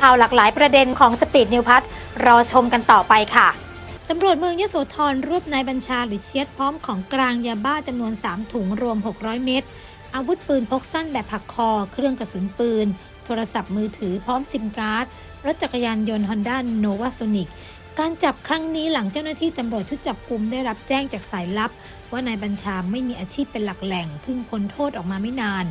ข่าวหลากหลายประเด็นของสปีดนิวพัทรอชมกันต่อไปค่ะตำรวจเมืองยโสธรรวบนายบัญชาหรือเชียดพร้อมของกลางยาบ้าจำนวน 3 ถุงรวม 600 เม็ดอาวุธปืนพกสั้นแบบผักคอ เครื่องกระสุนปืน โทรศัพท์มือถือพร้อมซิมการ์ด รถจักรยานยนต์ฮอนด้าโนวาโซนิ การจับครั้งนี้หลังเจ้าหน้าที่ตำรวจชุดจับกลุ่มได้รับแจ้งจากสายลับ ว่านายบัญชาไม่มีอาชีพเป็นหลักแหล่งเพิ่งพ้นโทษออกมาไม่นาน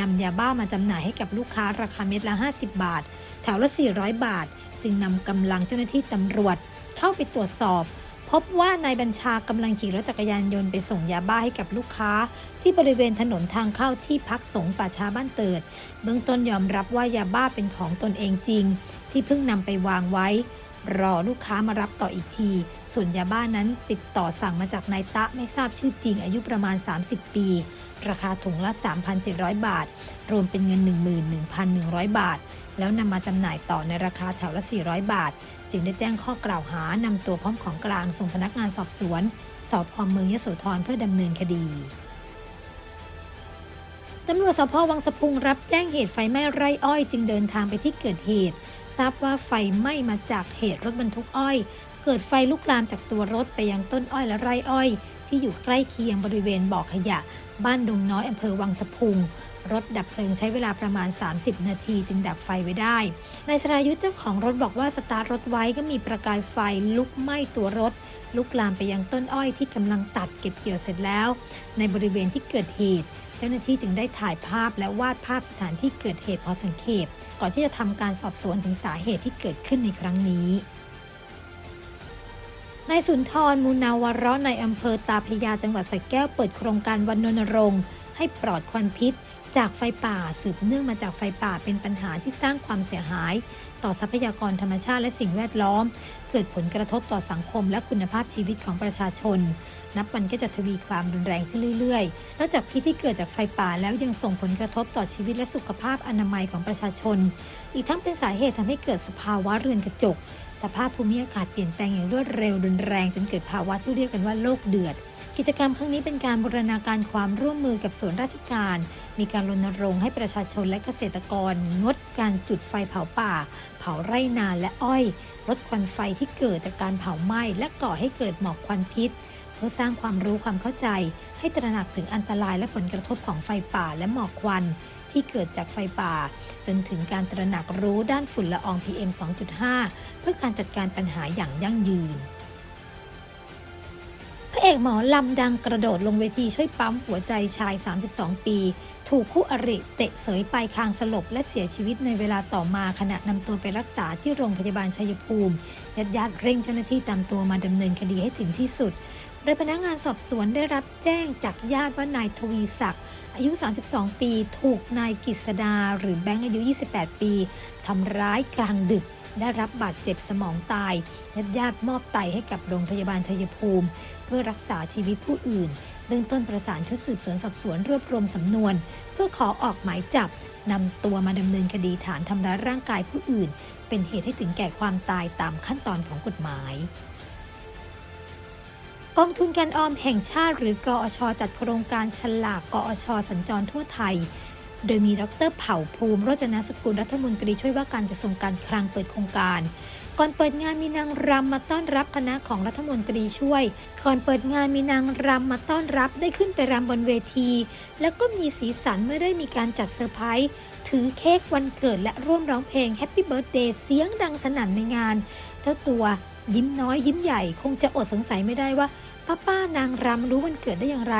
นำยาบ้ามาจำหน่ายให้กับลูกค้าราคาเม็ดละ 50 บาท แถวละ 400 บาท จึงนำกำลังเจ้าหน้าที่ตำรวจ เข้าไปตรวจสอบ พบว่านายบัญชากำลังขี่รถจักรยานยนต์ไปส่งยาบ้าให้กับลูกค้า ที่บริเวณถนนทางเข้าที่พักสงป่าช้าบ้านเติด เบื้องต้นยอมรับว่ายาบ้าเป็นของตนเองจริง ที่เพิ่งนำไปวางไว้ รอลูกค้ามารับต่ออีกที ส่วนยาบ้านั้นติดต่อสั่งมาจากนายตะไม่ทราบชื่อจริงอายุประมาณ 30 ปี ราคาถุงละ 3,700 บาท รวมเป็นเงิน 11,100 บาท แล้วนำมาจำหน่ายต่อในราคาแถวละ 400 บาท จึงได้แจ้งข้อกล่าวหานำตัวพร้อมของกลางส่งพนักงานสอบสวน สอบพอเมืองยโสธรเพื่อดำเนินคดีตำรวจสพวังสะพุงรับแจ้งเหตุไฟไหม้ไร่อ้อยจึงเดินทางไปที่เกิดเหตุ ทราบว่าไฟไหม้มาจากเหตุรถบรรทุกอ้อย เกิดไฟลุกลามจากตัวรถไปยังต้นอ้อยและไร่อ้อย ที่อยู่ใกล้เคียงบริเวณบ่อขยะ บ้านดงน้อยอำเภอวังสะพุงรถดับเพลิงใช้เวลาประมาณ 30 นาทีจึงดับไฟไว้ได้ นายสรายุทธเจ้าของรถบอกว่าสตาร์ทรถไว้ก็มีประกายไฟลุกไหม้ตัวรถ ลุกลามไปยังต้นอ้อยที่กำลังตัดเก็บเกี่ยวเสร็จแล้ว ในบริเวณที่เกิดเหตุ เจ้าหน้าที่จึงได้ถ่ายภาพและวาดภาพสถานที่เกิดเหตุพอสังเขปก่อนที่จะทำการสอบสวนถึงสาเหตุที่เกิดขึ้นในครั้งนี้นายสุนทรมูนาวรระในอำเภอตาพยาจังหวัดสระแก้วเปิดโครงการวันนนรงค์ ให้ปลอดควันพิษ จากไฟป่าสืบเนื่องมาจากไฟป่าเป็นปัญหาที่สร้างความเสียหาย ต่อทรัพยากรธรรมชาติและสิ่งแวดล้อม เกิดผลกระทบต่อสังคมและคุณภาพชีวิตของประชาชน นับวันก็จะทวีความรุนแรงขึ้นเรื่อยๆ นอกจากพิษที่เกิดจากไฟป่าแล้วยังส่งผลกระทบต่อชีวิตและสุขภาพอนามัยของประชาชน อีกทั้งเป็นสาเหตุทำให้เกิดสภาวะเรือนกระจก สภาพภูมิอากาศเปลี่ยนแปลงอย่างรวดเร็วรุนแรงจนเกิดภาวะที่เรียกกันว่าโลกเดือด กิจกรรมครั้งนี้เป็นการบูรณาการความร่วมมือกับส่วนราชการ มีการรณรงค์ให้ประชาชนและเกษตรกรงดการจุดไฟเผาป่า เผาไร่นาและอ้อย ลดควันไฟที่เกิดจากการเผาไหม้และก่อให้เกิดหมอกควันพิษ เพื่อสร้างความรู้ความเข้าใจ ให้ตระหนักถึงอันตรายและผลกระทบของไฟป่าและหมอกควันที่เกิดจากไฟป่า จนถึงการตระหนักรู้ด้านฝุ่นละออง PM 2.5 เพื่อการจัดการปัญหาอย่างยั่งยืน อกหมอลำดังกระโดดลงเวทีช่วยปั๊มหัวใจชาย 32 ปี ถูกคู่อริเตะเสยไปลายคางสลบและเสียชีวิตในเวลาต่อมาขณะนำตัวไปรักษาที่โรงพยาบาลชัยภูมิญาติญาติๆเร่งเจ้าหน้าที่ตามตัวมาดำเนินคดีให้ถึงที่สุด โดยพนักงานสอบสวนได้รับแจ้งจากญาติว่านายทวีศักดิ์อายุ 32 ปี ถูกนายกฤษดาหรือแบงค์อายุ 28 ปีทำร้ายกลางดึก ได้รับบาดเจ็บสมองตายญาติญาติมอบไตให้กับโรงพยาบาลชัยภูมิ เพื่อรักษาชีวิตผู้อื่น เบื้องต้นประสานชุดสืบสวนสอบสวนรวบรวมสำนวน เพื่อขอออกหมายจับนำตัวมาดำเนินคดีฐานทำร้ายร่างกายผู้อื่น เป็นเหตุให้ถึงแก่ความตายตามขั้นตอนของกฎหมายกองทุนการออมแห่งชาติหรือกอชจัดโครงการฉลากกอชสัญจรทั่วไทย โดยมีดรเผ่าภูมิรจนสกุลรัฐมนตรีช่วยว่าการกระทรวงการคลังเปิดโครงการ ก่อนเปิดงานมีนางรำมาต้อนรับคณะของรัฐมนตรีช่วย ก่อนเปิดงานมีนางรำมาต้อนรับได้ขึ้นไปรำบนเวที แล้วก็มีสีสันเมื่อได้มีการจัดเซอร์ไพรส์ถือเค้กวันเกิดและร่วมร้องเพลง Happy Birthday เสียงดังสนั่นในงาน เจ้าตัว ยิ้มน้อยยิ้มใหญ่คงจะอดสงสัยไม่ได้ว่าป้าป้านางรำรู้วันเกิดได้อย่างไร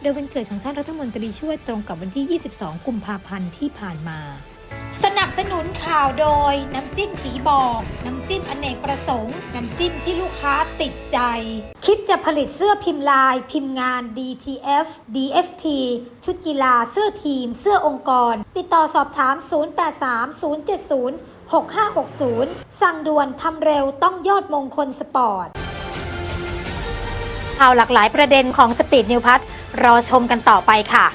โดยวันเกิดของท่านรัฐมนตรีช่วยตรงกับวันที่ 22 กุมภาพันธ์ที่ผ่านมา สนับสนุนข่าวโดย น้ำจิ้มผีบอก น้ำจิ้มอเนกประสงค์ น้ำจิ้มที่ลูกค้าติดใจ คิดจะผลิตเสื้อพิมพ์ลาย พิมพ์งาน DTF DFT ชุดกีฬาเสื้อทีม เสื้อองค์กร ติดต่อสอบถาม 083 070 6560 สั่งด่วนทำเร็วต้องยอดมงคลสปอร์ตข่าวหลากหลายประเด็นของสปีดนิวพัทรอชมกันต่อไปค่ะ